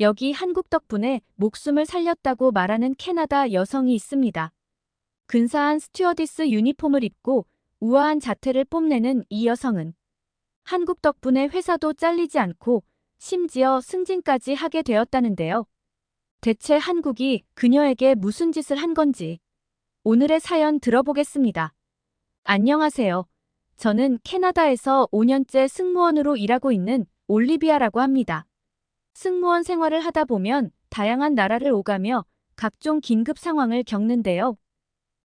여기 한국 덕분에 목숨을 살렸다고 말하는 캐나다 여성이 있습니다. 근사한 스튜어디스 유니폼을 입고 우아한 자태를 뽐내는 이 여성은 한국 덕분에 회사도 잘리지 않고 심지어 승진까지 하게 되었다는데요. 대체 한국이 그녀에게 무슨 짓을 한 건지 오늘의 사연 들어보겠습니다. 안녕하세요. 저는 캐나다에서 5년째 승무원으로 일하고 있는 올리비아라고 합니다. 승무원 생활을 하다 보면 다양한 나라를 오가며 각종 긴급 상황을 겪는데요.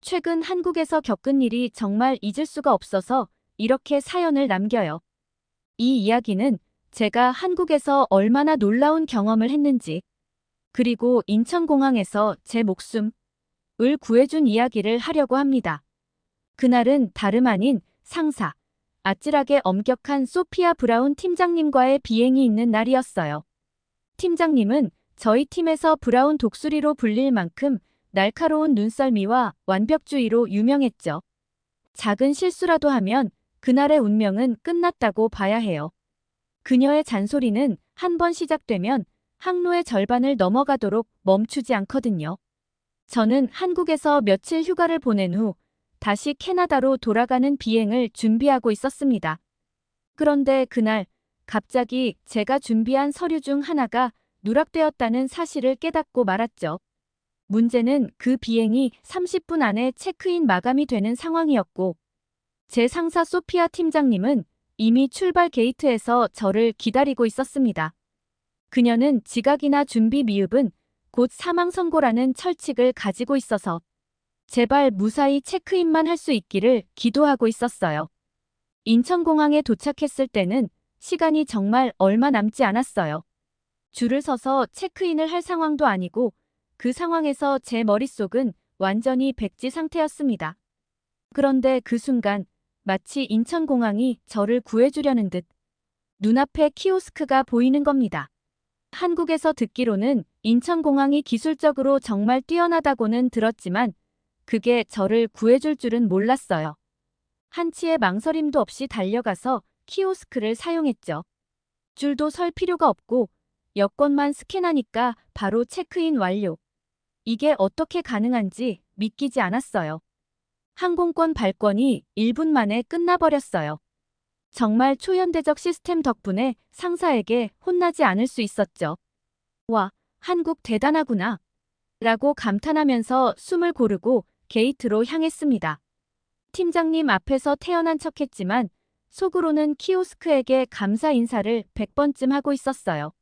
최근 한국에서 겪은 일이 정말 잊을 수가 없어서 이렇게 사연을 남겨요. 이 이야기는 제가 한국에서 얼마나 놀라운 경험을 했는지, 그리고 인천공항에서 제 목숨을 구해준 이야기를 하려고 합니다. 그날은 다름 아닌 상사, 아찔하게 엄격한 소피아 브라운 팀장님과의 비행이 있는 날이었어요. 팀장님은 저희 팀에서 브라운 독수리로 불릴 만큼 날카로운 눈썰미와 완벽주의로 유명했죠. 작은 실수라도 하면 그날의 운명은 끝났다고 봐야 해요. 그녀의 잔소리는 한 번 시작되면 항로의 절반을 넘어가도록 멈추지 않거든요. 저는 한국에서 며칠 휴가를 보낸 후 다시 캐나다로 돌아가는 비행을 준비하고 있었습니다. 그런데 그날 갑자기 제가 준비한 서류 중 하나가 누락되었다는 사실을 깨닫고 말았죠. 문제는 그 비행이 30분 안에 체크인 마감이 되는 상황이었고, 제 상사 소피아 팀장님은 이미 출발 게이트에서 저를 기다리고 있었습니다. 그녀는 지각이나 준비 미흡은 곧 사망 선고라는 철칙을 가지고 있어서 제발 무사히 체크인만 할 수 있기를 기도하고 있었어요. 인천공항에 도착했을 때는 시간이 정말 얼마 남지 않았어요. 줄을 서서 체크인을 할 상황도 아니고 그 상황에서 제 머릿속은 완전히 백지 상태였습니다. 그런데 그 순간 마치 인천공항이 저를 구해주려는 듯 눈앞에 키오스크가 보이는 겁니다. 한국에서 듣기로는 인천공항이 기술적으로 정말 뛰어나다고는 들었지만 그게 저를 구해줄 줄은 몰랐어요. 한치의 망설임도 없이 달려가서 키오스크를 사용했죠. 줄도 설 필요가 없고 여권만 스캔하니까 바로 체크인 완료. 이게 어떻게 가능한지 믿기지 않았어요. 항공권 발권이 1분 만에 끝나버렸어요. 정말 초현대적 시스템 덕분에 상사에게 혼나지 않을 수 있었죠. 와, 한국 대단하구나. 라고 감탄하면서 숨을 고르고 게이트로 향했습니다. 팀장님 앞에서 태어난 척 했지만 속으로는 키오스크에게 감사 인사를 100번쯤 하고 있었어요.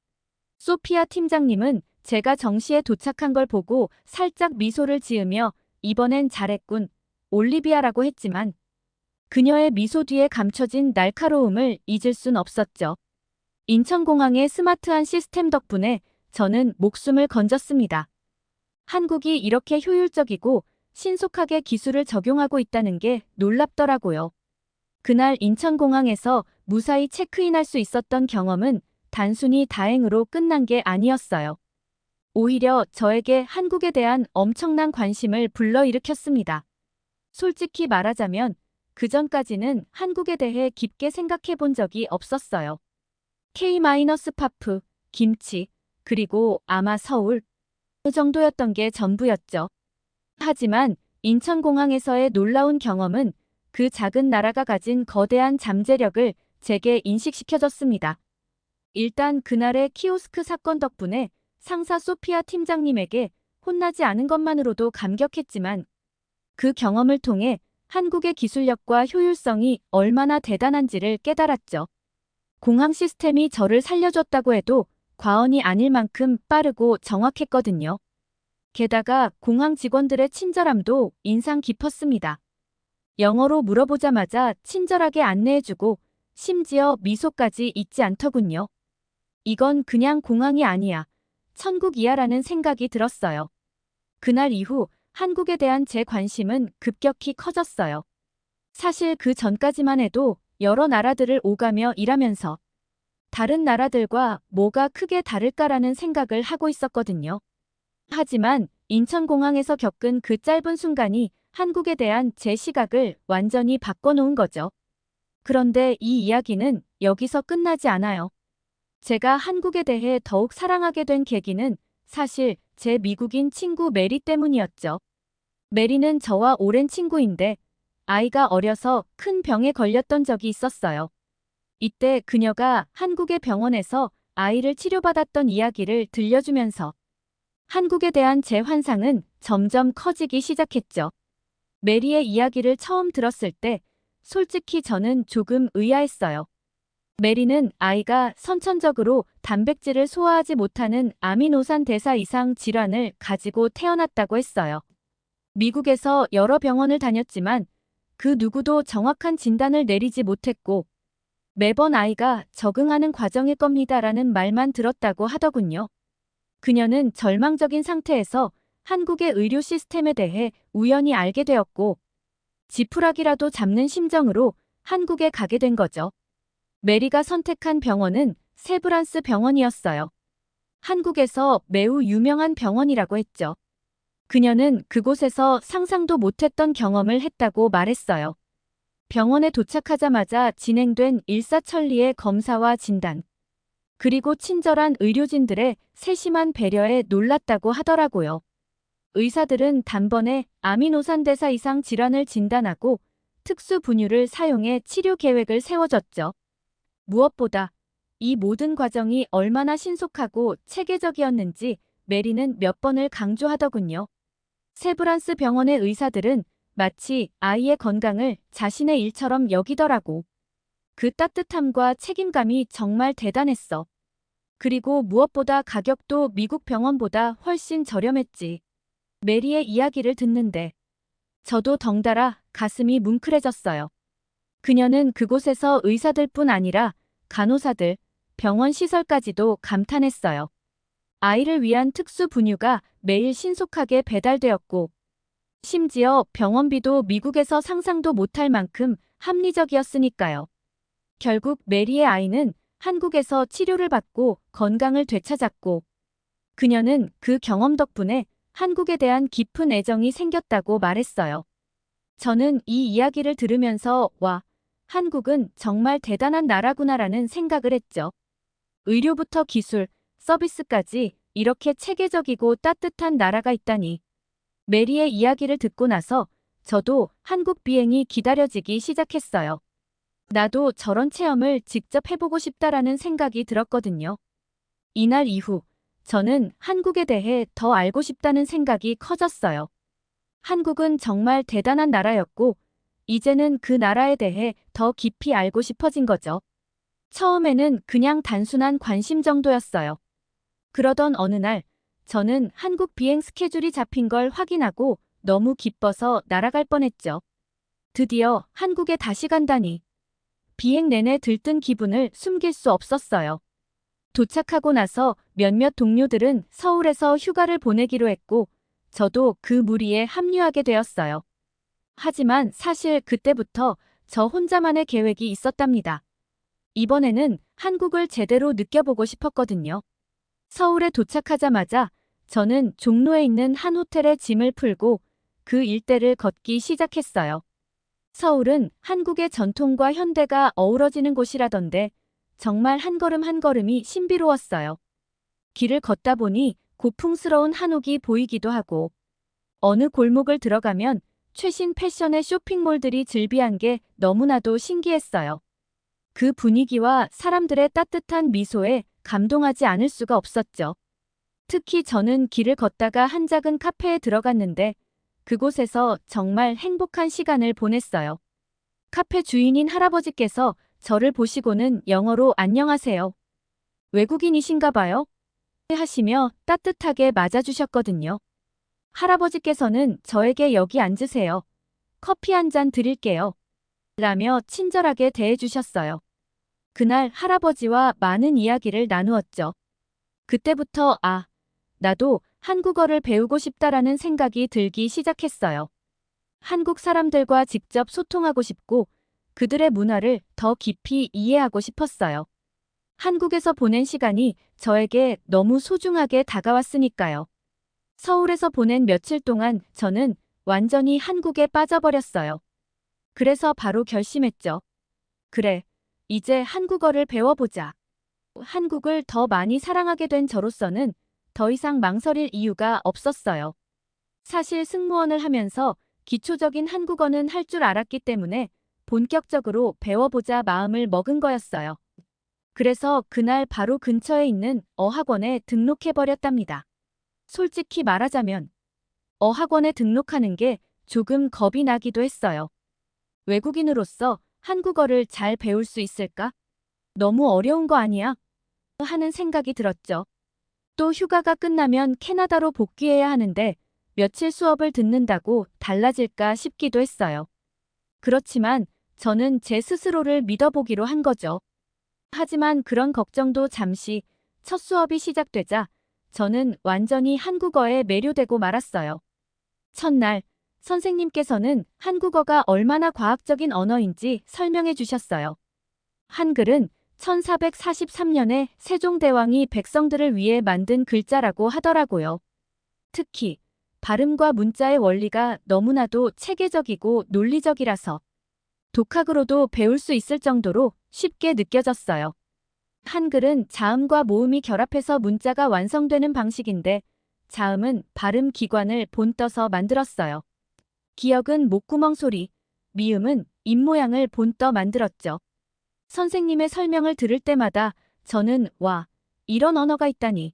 소피아 팀장님은 제가 정시에 도착한 걸 보고 살짝 미소를 지으며 이번엔 잘했군, 올리비아라고 했지만 그녀의 미소 뒤에 감춰진 날카로움을 잊을 순 없었죠. 인천공항의 스마트한 시스템 덕분에 저는 목숨을 건졌습니다. 한국이 이렇게 효율적이고 신속하게 기술을 적용하고 있다는 게 놀랍더라고요. 그날 인천공항에서 무사히 체크인할 수 있었던 경험은 단순히 다행으로 끝난 게 아니었어요. 오히려 저에게 한국에 대한 엄청난 관심을 불러일으켰습니다. 솔직히 말하자면 그 전까지는 한국에 대해 깊게 생각해 본 적이 없었어요. K-파프, 김치, 그리고 아마 서울. 그 정도였던 게 전부였죠. 하지만 인천공항에서의 놀라운 경험은 그 작은 나라가 가진 거대한 잠재력을 제게 인식시켜줬습니다. 일단 그날의 키오스크 사건 덕분에 상사 소피아 팀장님에게 혼나지 않은 것만으로도 감격했지만 그 경험을 통해 한국의 기술력과 효율성이 얼마나 대단한지를 깨달았죠. 공항 시스템이 저를 살려줬다고 해도 과언이 아닐 만큼 빠르고 정확했거든요. 게다가 공항 직원들의 친절함도 인상 깊었습니다. 영어로 물어보자마자 친절하게 안내해주고 심지어 미소까지 잊지 않더군요. 이건 그냥 공항이 아니야. 천국이야라는 생각이 들었어요. 그날 이후 한국에 대한 제 관심은 급격히 커졌어요. 사실 그 전까지만 해도 여러 나라들을 오가며 일하면서 다른 나라들과 뭐가 크게 다를까라는 생각을 하고 있었거든요. 하지만 인천공항에서 겪은 그 짧은 순간이 한국에 대한 제 시각을 완전히 바꿔놓은 거죠. 그런데 이 이야기는 여기서 끝나지 않아요. 제가 한국에 대해 더욱 사랑하게 된 계기는 사실 제 미국인 친구 메리 때문이었죠. 메리는 저와 오랜 친구인데 아이가 어려서 큰 병에 걸렸던 적이 있었어요. 이때 그녀가 한국의 병원에서 아이를 치료받았던 이야기를 들려주면서 한국에 대한 제 환상은 점점 커지기 시작했죠. 메리의 이야기를 처음 들었을 때 솔직히 저는 조금 의아했어요. 메리는 아이가 선천적으로 단백질을 소화하지 못하는 아미노산 대사 이상 질환을 가지고 태어났다고 했어요. 미국에서 여러 병원을 다녔지만 그 누구도 정확한 진단을 내리지 못했고 매번 아이가 적응하는 과정일 겁니다라는 말만 들었다고 하더군요. 그녀는 절망적인 상태에서 한국의 의료 시스템에 대해 우연히 알게 되었고 지푸라기라도 잡는 심정으로 한국에 가게 된 거죠. 메리가 선택한 병원은 세브란스 병원이었어요. 한국에서 매우 유명한 병원이라고 했죠. 그녀는 그곳에서 상상도 못했던 경험을 했다고 말했어요. 병원에 도착하자마자 진행된 일사천리의 검사와 진단, 그리고 친절한 의료진들의 세심한 배려에 놀랐다고 하더라고요. 의사들은 단번에 아미노산 대사 이상 질환을 진단하고 특수 분유를 사용해 치료 계획을 세워줬죠. 무엇보다 이 모든 과정이 얼마나 신속하고 체계적이었는지 메리는 몇 번을 강조하더군요. 세브란스 병원의 의사들은 마치 아이의 건강을 자신의 일처럼 여기더라고. 그 따뜻함과 책임감이 정말 대단했어. 그리고 무엇보다 가격도 미국 병원보다 훨씬 저렴했지. 메리의 이야기를 듣는데 저도 덩달아 가슴이 뭉클해졌어요. 그녀는 그곳에서 의사들뿐 아니라 간호사들, 병원 시설까지도 감탄했어요. 아이를 위한 특수 분유가 매일 신속하게 배달되었고, 심지어 병원비도 미국에서 상상도 못할 만큼 합리적이었으니까요. 결국 메리의 아이는 한국에서 치료를 받고 건강을 되찾았고, 그녀는 그 경험 덕분에 한국에 대한 깊은 애정이 생겼다고 말했어요. 저는 이 이야기를 들으면서 와, 한국은 정말 대단한 나라구나라는 생각을 했죠. 의료부터 기술, 서비스까지 이렇게 체계적이고 따뜻한 나라가 있다니. 메리의 이야기를 듣고 나서 저도 한국 비행이 기다려지기 시작했어요. 나도 저런 체험을 직접 해보고 싶다라는 생각이 들었거든요. 이날 이후 저는 한국에 대해 더 알고 싶다는 생각이 커졌어요. 한국은 정말 대단한 나라였고 이제는 그 나라에 대해 더 깊이 알고 싶어진 거죠. 처음에는 그냥 단순한 관심 정도였어요. 그러던 어느 날 저는 한국 비행 스케줄이 잡힌 걸 확인하고 너무 기뻐서 날아갈 뻔했죠. 드디어 한국에 다시 간다니. 비행 내내 들뜬 기분을 숨길 수 없었어요. 도착하고 나서 몇몇 동료들은 서울에서 휴가를 보내기로 했고 저도 그 무리에 합류하게 되었어요. 하지만 사실 그때부터 저 혼자만의 계획이 있었답니다. 이번에는 한국을 제대로 느껴보고 싶었거든요. 서울에 도착하자마자 저는 종로에 있는 한 호텔에 짐을 풀고 그 일대를 걷기 시작했어요. 서울은 한국의 전통과 현대가 어우러지는 곳이라던데 정말 한 걸음 한 걸음이 신비로웠어요. 길을 걷다 보니 고풍스러운 한옥이 보이기도 하고 어느 골목을 들어가면 최신 패션의 쇼핑몰들이 즐비한 게 너무나도 신기했어요. 그 분위기와 사람들의 따뜻한 미소에 감동하지 않을 수가 없었죠. 특히 저는 길을 걷다가 한 작은 카페에 들어갔는데 그곳에서 정말 행복한 시간을 보냈어요. 카페 주인인 할아버지께서 저를 보시고는 영어로 안녕하세요. 외국인이신가 봐요? 하시며 따뜻하게 맞아주셨거든요. 할아버지께서는 저에게 여기 앉으세요. 커피 한 잔 드릴게요. 라며 친절하게 대해주셨어요. 그날 할아버지와 많은 이야기를 나누었죠. 그때부터 아, 나도 한국어를 배우고 싶다라는 생각이 들기 시작했어요. 한국 사람들과 직접 소통하고 싶고 그들의 문화를 더 깊이 이해하고 싶었어요. 한국에서 보낸 시간이 저에게 너무 소중하게 다가왔으니까요. 서울에서 보낸 며칠 동안 저는 완전히 한국에 빠져버렸어요. 그래서 바로 결심했죠. 그래, 이제 한국어를 배워보자. 한국을 더 많이 사랑하게 된 저로서는 더 이상 망설일 이유가 없었어요. 사실 승무원을 하면서 기초적인 한국어는 할 줄 알았기 때문에 본격적으로 배워보자 마음을 먹은 거였어요. 그래서 그날 바로 근처에 있는 어학원에 등록해버렸답니다. 솔직히 말하자면 어학원에 등록하는 게 조금 겁이 나기도 했어요. 외국인으로서 한국어를 잘 배울 수 있을까? 너무 어려운 거 아니야? 하는 생각이 들었죠. 또 휴가가 끝나면 캐나다로 복귀해야 하는데 며칠 수업을 듣는다고 달라질까 싶기도 했어요. 그렇지만 저는 제 스스로를 믿어보기로 한 거죠. 하지만 그런 걱정도 잠시 첫 수업이 시작되자 저는 완전히 한국어에 매료되고 말았어요. 첫날 선생님께서는 한국어가 얼마나 과학적인 언어인지 설명해 주셨어요. 한글은 1443년에 세종대왕이 백성들을 위해 만든 글자라고 하더라고요. 특히 발음과 문자의 원리가 너무나도 체계적이고 논리적이라서 독학으로도 배울 수 있을 정도로 쉽게 느껴졌어요. 한글은 자음과 모음이 결합해서 문자가 완성되는 방식인데 자음은 발음 기관을 본떠서 만들었어요. 기역은 목구멍 소리, 미음은 입모양을 본떠 만들었죠. 선생님의 설명을 들을 때마다 저는 와, 이런 언어가 있다니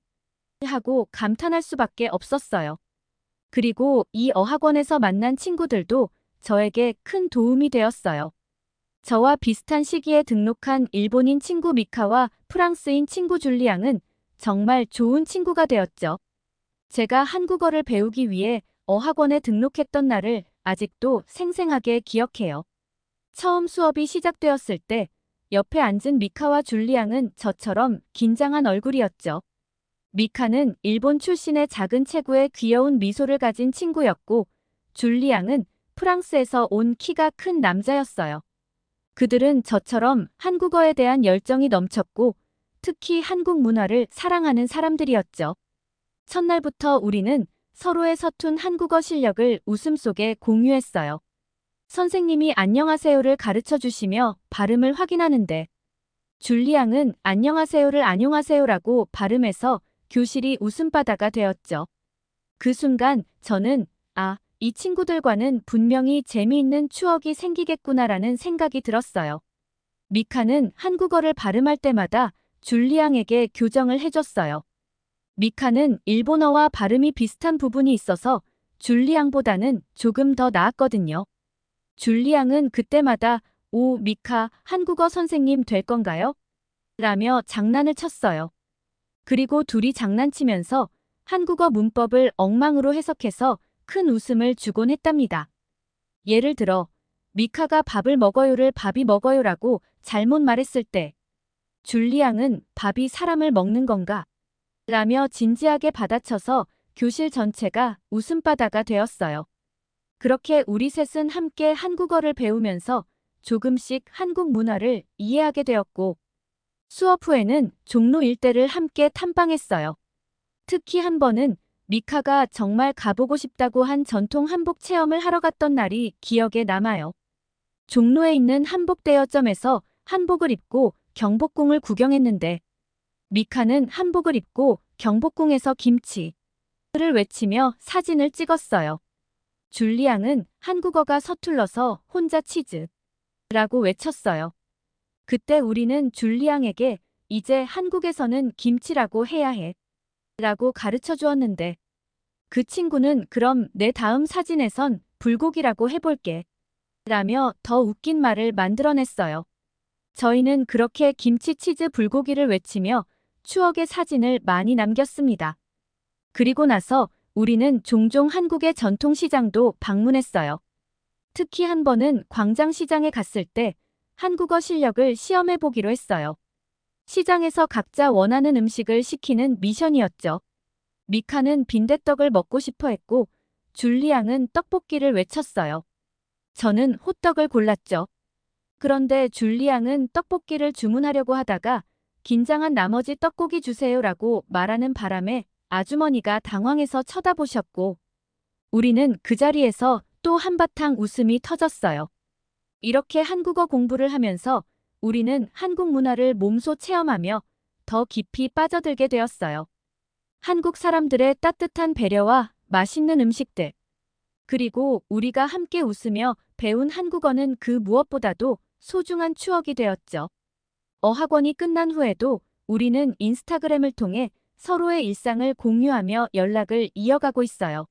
하고 감탄할 수밖에 없었어요. 그리고 이 어학원에서 만난 친구들도 저에게 큰 도움이 되었어요. 저와 비슷한 시기에 등록한 일본인 친구 미카와 프랑스인 친구 줄리앙은 정말 좋은 친구가 되었죠. 제가 한국어를 배우기 위해 어학원에 등록했던 날을 아직도 생생하게 기억해요. 처음 수업이 시작되었을 때 옆에 앉은 미카와 줄리앙은 저처럼 긴장한 얼굴이었죠. 미카는 일본 출신의 작은 체구에 귀여운 미소를 가진 친구였고 줄리앙은 프랑스에서 온 키가 큰 남자였어요. 그들은 저처럼 한국어에 대한 열정이 넘쳤고 특히 한국 문화를 사랑하는 사람들이었죠. 첫날부터 우리는 서로의 서툰 한국어 실력을 웃음 속에 공유했어요. 선생님이 안녕하세요를 가르쳐 주시며 발음을 확인하는데 줄리앙은 안녕하세요를 안녕하세요라고 발음해서 교실이 웃음바다가 되었죠. 그 순간 저는 아, 이 친구들과는 분명히 재미있는 추억이 생기겠구나라는 생각이 들었어요. 미카는 한국어를 발음할 때마다 줄리앙에게 교정을 해줬어요. 미카는 일본어와 발음이 비슷한 부분이 있어서 줄리앙보다는 조금 더 나았거든요. 줄리앙은 그때마다 오, 미카, 한국어 선생님 될 건가요? 라며 장난을 쳤어요. 그리고 둘이 장난치면서 한국어 문법을 엉망으로 해석해서 큰 웃음을 주곤 했답니다. 예를 들어, 미카가 밥을 먹어요를 밥이 먹어요라고 잘못 말했을 때, 줄리앙은 밥이 사람을 먹는 건가? 라며 진지하게 받아쳐서 교실 전체가 웃음바다가 되었어요. 그렇게 우리 셋은 함께 한국어를 배우면서 조금씩 한국 문화를 이해하게 되었고, 수업 후에는 종로 일대를 함께 탐방했어요. 특히 한 번은 미카가 정말 가보고 싶다고 한 전통 한복 체험을 하러 갔던 날이 기억에 남아요. 종로에 있는 한복 대여점에서 한복을 입고 경복궁을 구경했는데 미카는 한복을 입고 경복궁에서 김치 를 외치며 사진을 찍었어요. 줄리앙은 한국어가 서툴러서 혼자 치즈 라고 외쳤어요. 그때 우리는 줄리앙에게 이제 한국에서는 김치라고 해야 해. 라고 가르쳐 주었는데 그 친구는 그럼 내 다음 사진에선 불고기라고 해볼게. 라며 더 웃긴 말을 만들어냈어요. 저희는 그렇게 김치 치즈 불고기를 외치며 추억의 사진을 많이 남겼습니다. 그리고 나서 우리는 종종 한국의 전통시장도 방문했어요. 특히 한 번은 광장시장에 갔을 때 한국어 실력을 시험해 보기로 했어요. 시장에서 각자 원하는 음식을 시키는 미션이었죠. 미카는 빈대떡을 먹고 싶어 했고 줄리앙은 떡볶이를 외쳤어요. 저는 호떡을 골랐죠. 그런데 줄리앙은 떡볶이를 주문하려고 하다가 긴장한 나머지 떡고기 주세요라고 말하는 바람에 아주머니가 당황해서 쳐다보셨고 우리는 그 자리에서 또 한바탕 웃음이 터졌어요. 이렇게 한국어 공부를 하면서 우리는 한국 문화를 몸소 체험하며 더 깊이 빠져들게 되었어요. 한국 사람들의 따뜻한 배려와 맛있는 음식들. 그리고 우리가 함께 웃으며 배운 한국어는 그 무엇보다도 소중한 추억이 되었죠. 어학원이 끝난 후에도 우리는 인스타그램을 통해 서로의 일상을 공유하며 연락을 이어가고 있어요.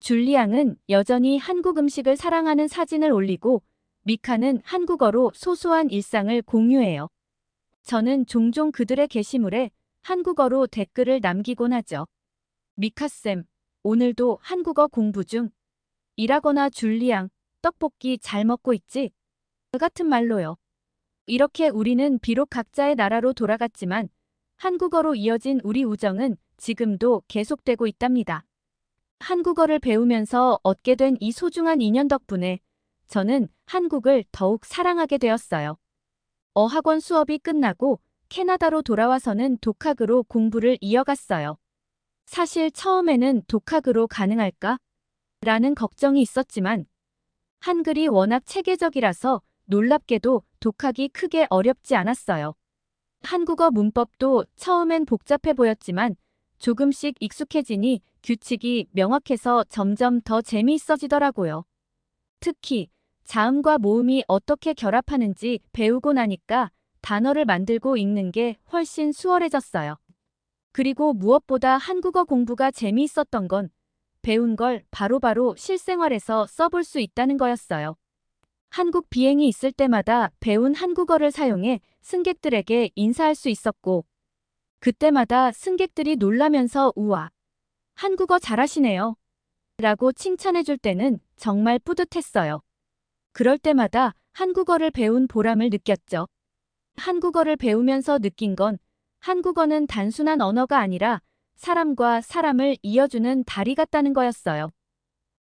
줄리앙은 여전히 한국 음식을 사랑하는 사진을 올리고 미카는 한국어로 소소한 일상을 공유해요. 저는 종종 그들의 게시물에 한국어로 댓글을 남기곤 하죠. 미카쌤, 오늘도 한국어 공부 중. 일하거나 줄리앙, 떡볶이 잘 먹고 있지? 그 같은 말로요. 이렇게 우리는 비록 각자의 나라로 돌아갔지만 한국어로 이어진 우리 우정은 지금도 계속되고 있답니다. 한국어를 배우면서 얻게 된 이 소중한 인연 덕분에 저는 한국을 더욱 사랑하게 되었어요. 어학원 수업이 끝나고 캐나다로 돌아와서는 독학으로 공부를 이어갔어요. 사실 처음에는 독학으로 가능할까? 라는 걱정이 있었지만 한글이 워낙 체계적이라서 놀랍게도 독학이 크게 어렵지 않았어요. 한국어 문법도 처음엔 복잡해 보였지만 조금씩 익숙해지니 규칙이 명확해서 점점 더 재미있어지더라고요. 특히 자음과 모음이 어떻게 결합하는지 배우고 나니까 단어를 만들고 읽는 게 훨씬 수월해졌어요. 그리고 무엇보다 한국어 공부가 재미있었던 건 배운 걸 바로 바로 실생활에서 써볼 수 있다는 거였어요. 한국 비행이 있을 때마다 배운 한국어를 사용해 승객들에게 인사할 수 있었고, 그때마다 승객들이 놀라면서 우와, 한국어 잘하시네요. 라고 칭찬해 줄 때는 정말 뿌듯했어요. 그럴 때마다 한국어를 배운 보람을 느꼈죠. 한국어를 배우면서 느낀 건 한국어는 단순한 언어가 아니라 사람과 사람을 이어주는 다리 같다는 거였어요.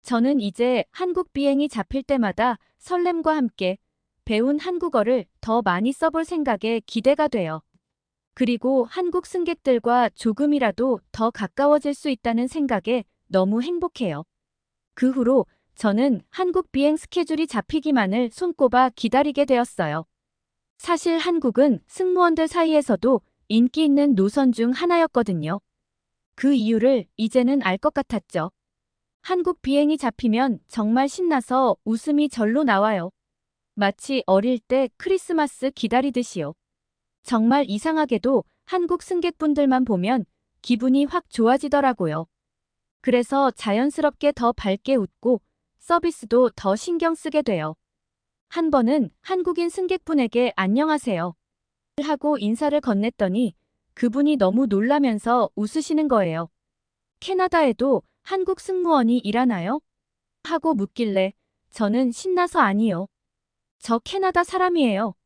저는 이제 한국 비행이 잡힐 때마다 설렘과 함께 배운 한국어를 더 많이 써볼 생각에 기대가 돼요. 그리고 한국 승객들과 조금이라도 더 가까워질 수 있다는 생각에 너무 행복해요. 그 후로 저는 한국 비행 스케줄이 잡히기만을 손꼽아 기다리게 되었어요. 사실 한국은 승무원들 사이에서도 인기 있는 노선 중 하나였거든요. 그 이유를 이제는 알 것 같았죠. 한국 비행이 잡히면 정말 신나서 웃음이 절로 나와요. 마치 어릴 때 크리스마스 기다리듯이요. 정말 이상하게도 한국 승객분들만 보면 기분이 확 좋아지더라고요. 그래서 자연스럽게 더 밝게 웃고 서비스도 더 신경 쓰게 돼요. 한 번은 한국인 승객분에게 안녕하세요. 하고 인사를 건넸더니 그분이 너무 놀라면서 웃으시는 거예요. 캐나다에도 한국 승무원이 일하나요? 하고 묻길래 저는 신나서 아니요. 저 캐나다 사람이에요.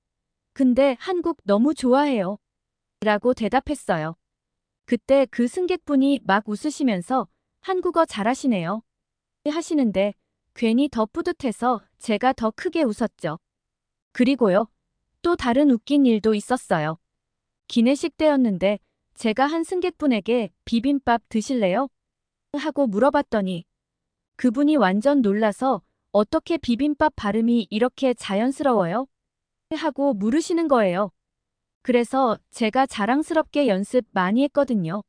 근데 한국 너무 좋아해요. 라고 대답했어요. 그때 그 승객분이 막 웃으시면서 한국어 잘하시네요. 하시는데 괜히 더 뿌듯해서 제가 더 크게 웃었죠. 그리고요. 또 다른 웃긴 일도 있었어요. 기내식 때였는데 제가 한 승객분에게 비빔밥 드실래요? 하고 물어봤더니 그분이 완전 놀라서 어떻게 비빔밥 발음이 이렇게 자연스러워요? 하고 물으시는 거예요. 그래서 제가 자랑스럽게 연습 많이 했거든요.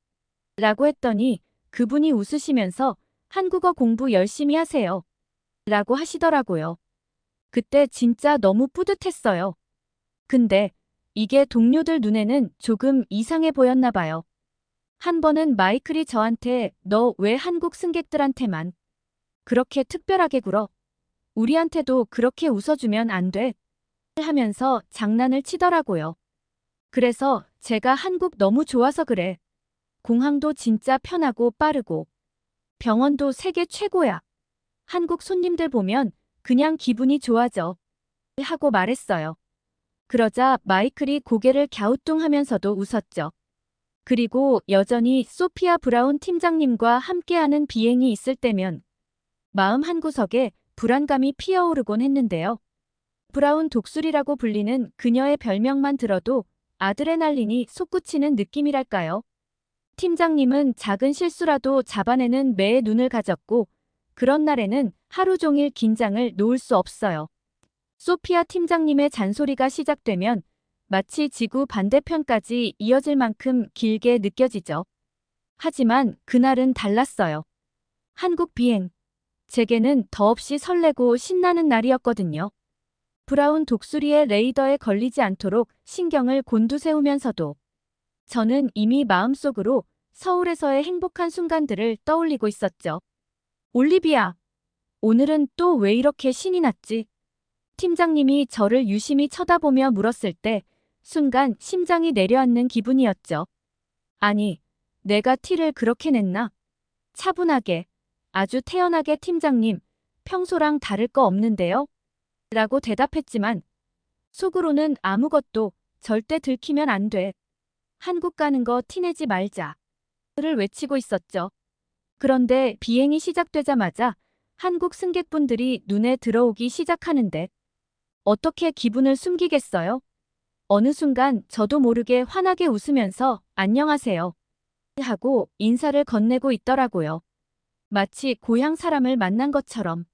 라고 했더니 그분이 웃으시면서 한국어 공부 열심히 하세요. 라고 하시더라고요. 그때 진짜 너무 뿌듯했어요. 근데 이게 동료들 눈에는 조금 이상해 보였나 봐요. 한 번은 마이클이 저한테 너 왜 한국 승객들한테만 그렇게 특별하게 굴어? 우리한테도 그렇게 웃어주면 안 돼. 하면서 장난을 치더라고요. 그래서 제가 한국 너무 좋아서 그래. 공항도 진짜 편하고 빠르고 병원도 세계 최고야. 한국 손님들 보면 그냥 기분이 좋아져. 하고 말했어요. 그러자 마이클이 고개를 갸우뚱하면서도 웃었죠. 그리고 여전히 소피아 브라운 팀장님과 함께하는 비행이 있을 때면 마음 한구석에 불안감이 피어오르곤 했는데요. 브라운 독수리라고 불리는 그녀의 별명만 들어도 아드레날린이 솟구치는 느낌이랄까요. 팀장님은 작은 실수라도 잡아내는 매의 눈을 가졌고 그런 날에는 하루 종일 긴장을 놓을 수 없어요. 소피아 팀장님의 잔소리가 시작되면 마치 지구 반대편까지 이어질 만큼 길게 느껴지죠. 하지만 그날은 달랐어요. 한국 비행. 제게는 더없이 설레고 신나는 날이었거든요. 브라운 독수리의 레이더에 걸리지 않도록 신경을 곤두세우면서도 저는 이미 마음속으로 서울에서의 행복한 순간들을 떠올리고 있었죠. 올리비아, 오늘은 또 왜 이렇게 신이 났지? 팀장님이 저를 유심히 쳐다보며 물었을 때 순간 심장이 내려앉는 기분이었죠. 아니, 내가 티를 그렇게 냈나? 차분하게, 아주 태연하게 팀장님, 평소랑 다를 거 없는데요? 라고 대답했지만 속으로는 아무것도 절대 들키면 안 돼. 한국 가는 거 티내지 말자. 를 외치고 있었죠. 그런데 비행이 시작되자마자 한국 승객분들이 눈에 들어오기 시작하는데 어떻게 기분을 숨기겠어요? 어느 순간 저도 모르게 환하게 웃으면서 안녕하세요. 하고 인사를 건네고 있더라고요. 마치 고향 사람을 만난 것처럼.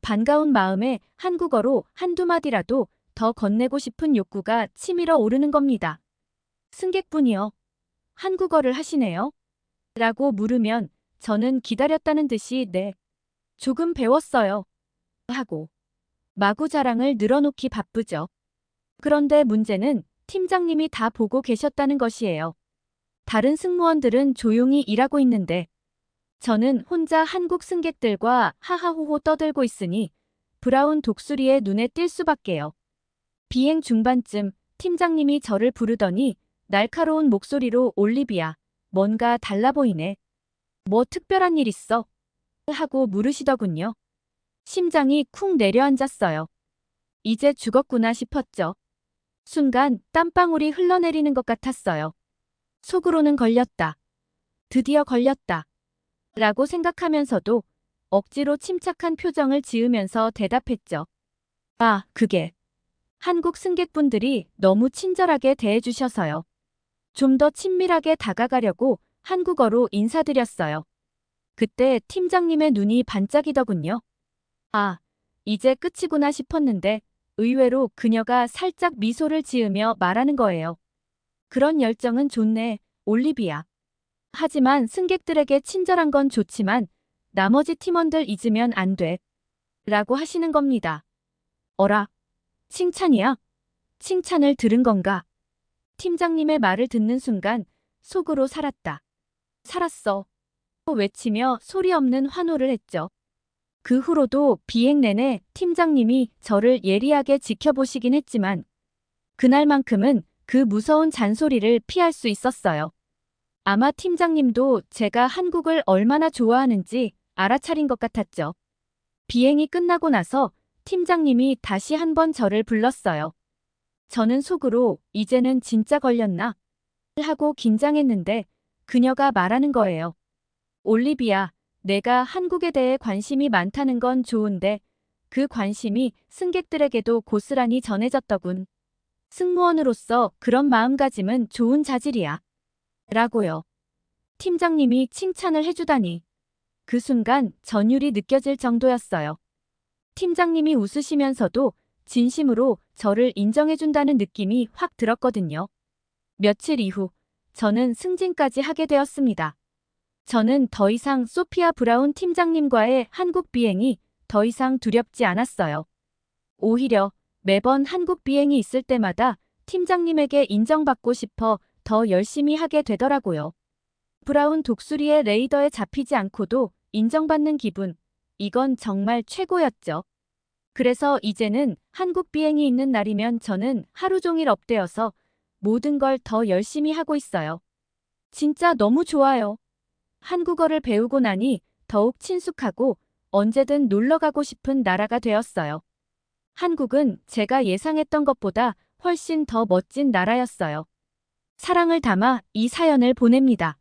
반가운 마음에 한국어로 한두 마디라도 더 건네고 싶은 욕구가 치밀어 오르는 겁니다. 승객분이요. 한국어를 하시네요. 라고 물으면 저는 기다렸다는 듯이 네. 조금 배웠어요. 하고 마구 자랑을 늘어놓기 바쁘죠. 그런데 문제는 팀장님이 다 보고 계셨다는 것이에요. 다른 승무원들은 조용히 일하고 있는데 저는 혼자 한국 승객들과 하하호호 떠들고 있으니 브라운 독수리의 눈에 띌 수밖에요. 비행 중반쯤 팀장님이 저를 부르더니 날카로운 목소리로 올리비아, 뭔가 달라 보이네. 뭐 특별한 일 있어? 하고 물으시더군요. 심장이 쿵 내려앉았어요. 이제 죽었구나 싶었죠. 순간 땀방울이 흘러내리는 것 같았어요. 속으로는 걸렸다. 드디어 걸렸다. 라고 생각하면서도 억지로 침착한 표정을 지으면서 대답했죠. 아, 그게. 한국 승객분들이 너무 친절하게 대해주셔서요. 좀 더 친밀하게 다가가려고 한국어로 인사드렸어요. 그때 팀장님의 눈이 반짝이더군요. 아, 이제 끝이구나 싶었는데 의외로 그녀가 살짝 미소를 지으며 말하는 거예요. 그런 열정은 좋네, 올리비아. 하지만 승객들에게 친절한 건 좋지만 나머지 팀원들 잊으면 안 돼. 라고 하시는 겁니다. 어라? 칭찬이야? 칭찬을 들은 건가? 팀장님의 말을 듣는 순간 속으로 살았다. 살았어. 외치며 소리 없는 환호를 했죠. 그 후로도 비행 내내 팀장님이 저를 예리하게 지켜보시긴 했지만 그날만큼은 그 무서운 잔소리를 피할 수 있었어요. 아마 팀장님도 제가 한국을 얼마나 좋아하는지 알아차린 것 같았죠. 비행이 끝나고 나서 팀장님이 다시 한 번 저를 불렀어요. 저는 속으로 이제는 진짜 걸렸나? 하고 긴장했는데 그녀가 말하는 거예요. 올리비아, 내가 한국에 대해 관심이 많다는 건 좋은데 그 관심이 승객들에게도 고스란히 전해졌더군. 승무원으로서 그런 마음가짐은 좋은 자질이야. 라고요. 팀장님이 칭찬을 해주다니. 그 순간 전율이 느껴질 정도였어요. 팀장님이 웃으시면서도 진심으로 저를 인정해준다는 느낌이 확 들었거든요. 며칠 이후 저는 승진까지 하게 되었습니다. 저는 더 이상 소피아 브라운 팀장님과의 한국 비행이 더 이상 두렵지 않았어요. 오히려 매번 한국 비행이 있을 때마다 팀장님에게 인정받고 싶어 더 열심히 하게 되더라고요. 브라운 독수리의 레이더에 잡히지 않고도 인정받는 기분, 이건 정말 최고였죠. 그래서 이제는 한국 비행이 있는 날이면 저는 하루 종일 업되어서 모든 걸 더 열심히 하고 있어요. 진짜 너무 좋아요. 한국어를 배우고 나니 더욱 친숙하고 언제든 놀러 가고 싶은 나라가 되었어요. 한국은 제가 예상했던 것보다 훨씬 더 멋진 나라였어요. 사랑을 담아 이 사연을 보냅니다.